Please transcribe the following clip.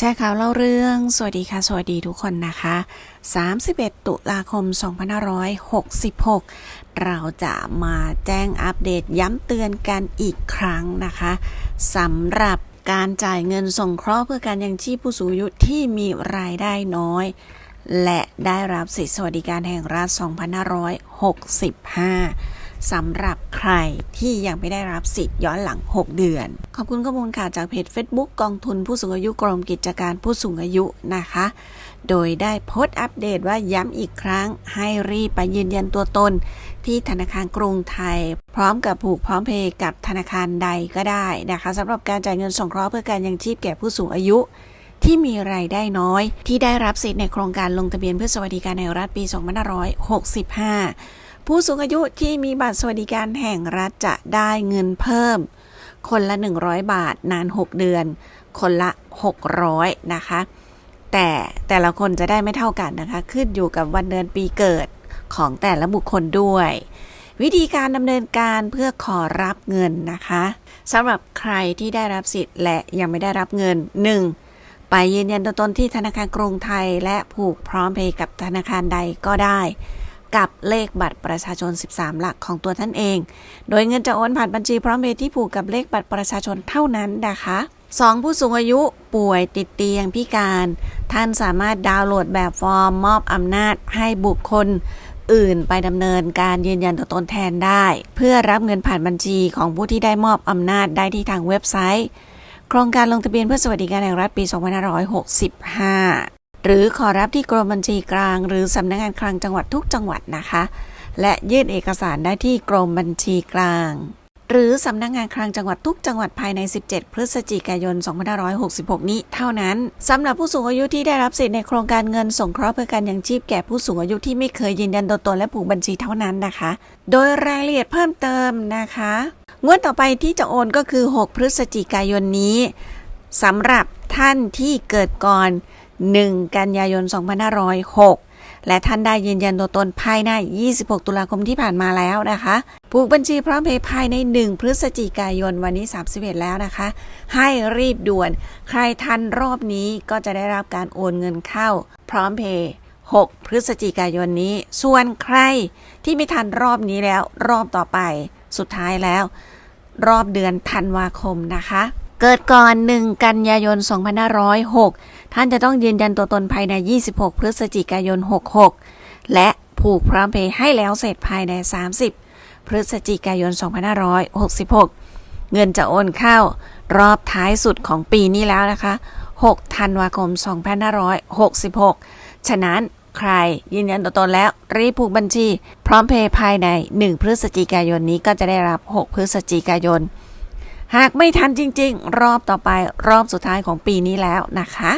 แชร์ข่าวเล่าเรื่อง สวัสดีค่ะ สวัสดีทุกคนนะคะ 31 ตุลาคม 2566 เราจะมาแจ้งอัปเดตย้ำเตือนกันอีกครั้งนะคะสำหรับการจ่ายเงินส่งเคราะห์เพื่อการยังชีพผู้สูงอายุที่มีรายได้น้อย และได้รับสิทธิสวัสดิการแห่งรัฐ 2565 สำหรับใครที่ยังไม่ได้รับสิทธิ์ย้อนหลัง 6 เดือน ขอบคุณข้อมูลข่าวจากเพจ Facebook กองทุนผู้สูงอายุกรมกิจการผู้สูงอายุนะคะ โดยได้โพสต์อัปเดตว่าย้ำอีกครั้ง ให้รีบไปยืนยันตัวตน ที่ธนาคารกรุงไทย พร้อมกับผูกพร้อมเพย์กับธนาคารใดก็ได้นะคะสำหรับการจ่ายเงินสงเคราะห์เพื่อการยังชีพแก่ผู้สูงอายุที่มีรายได้น้อย ที่ได้รับสิทธิ์ในโครงการลงทะเบียนเพื่อสวัสดิการแห่งรัฐปี 2565 ผู้สูงอายุที่มีบัตรสวัสดิการแห่งรัฐจะได้เงินเพิ่ม คนละ 100 บาทนาน 6 เดือน คนละ 600 นะคะ แต่แต่ละคนจะได้ไม่เท่ากันนะคะ ขึ้นอยู่กับวันเดือนปีเกิดของแต่ละบุคคลด้วย วิธีการดำเนินการเพื่อขอรับเงินนะคะสำหรับใครที่ได้รับสิทธิ์และยังไม่ได้รับเงิน 1. ไปยืนยันตัวตนที่ธนาคารกรุงไทย และผูกพร้อมเพย์กับธนาคารใดก็ได้ กับเลขบัตรประชาชน 13 หลักของตัวท่านเอง โดยเงินจะโอนผ่านบัญชีพร้อมเพย์ที่ผูกกับเลขบัตรประชาชนเท่านั้นนะคะ 2. ผู้สูงอายุป่วยติดเตียงพิการ ท่านสามารถดาวน์โหลดแบบฟอร์มมอบอำนาจให้บุคคลอื่นไปดำเนินการยืนยันตัวตนแทนได้ เพื่อรับเงินผ่านบัญชีของผู้ที่ได้มอบอำนาจได้ที่ทางเว็บไซต์ โครงการลงทะเบียนเพื่อสวัสดิการแห่งรัฐปี 2565 หรือขอรับที่กรมบัญชีกลาง หรือสำนักงานคลังจังหวัดทุกจังหวัดนะคะ และยื่นเอกสารได้ที่กรมบัญชีกลาง หรือสำนักงานคลังจังหวัดทุกจังหวัดภายใน 17 พฤศจิกายน 2566 นี้เท่านั้นสำหรับผู้สูงอายุที่ได้รับสิทธิ์ในโครงการเงินสงเคราะห์เพื่อการยังชีพแก่ผู้สูงอายุที่ไม่เคยยืนยันตัวตนและผูกบัญชีเท่านั้นนะคะ โดยรายละเอียดเพิ่มเติมนะคะงวดต่อไปที่จะโอนก็คือ 6 พฤศจิกายนนี้สำหรับท่านที่เกิดก่อน 1 กันยายน 2506 และท่านได้ยืนยันตัวตนภายใน 26 ตุลาคมที่ผ่านมาแล้วนะคะผูกบัญชีพร้อมเพย์ภายใน 1 พฤศจิกายนวันนี้ 31 แล้วนะคะ ให้รีบด่วน ใครทันรอบนี้ก็จะได้รับการโอนเงินเข้า พร้อมเพย์6 พฤศจิกายนนี้ ส่วนใครที่ไม่ทันรอบนี้แล้วรอบต่อไปสุดท้ายแล้ว รอบเดือนธันวาคมนะคะ เกิดก่อน 1 กันยายน 2506 ท่านจะต้องยืนยันตัวตนภายใน 26 พฤศจิกายน 66 และผูกพร้อมเพย์ให้แล้วเสร็จภายใน 30 พฤศจิกายน 2566 เงินจะโอนเข้ารอบท้ายสุดของปีนี้แล้วนะคะ 6 ธันวาคม 2566 ฉะนั้นใครยืนยันตัวตนแล้วรีบผูกบัญชี พร้อมเพย์ภายใน 1 พฤศจิกายนนี้ก็จะได้รับ 6 พฤศจิกายน หากไม่ทันจริง ๆ รอบต่อไปรอบสุดท้ายของปีนี้แล้วนะคะ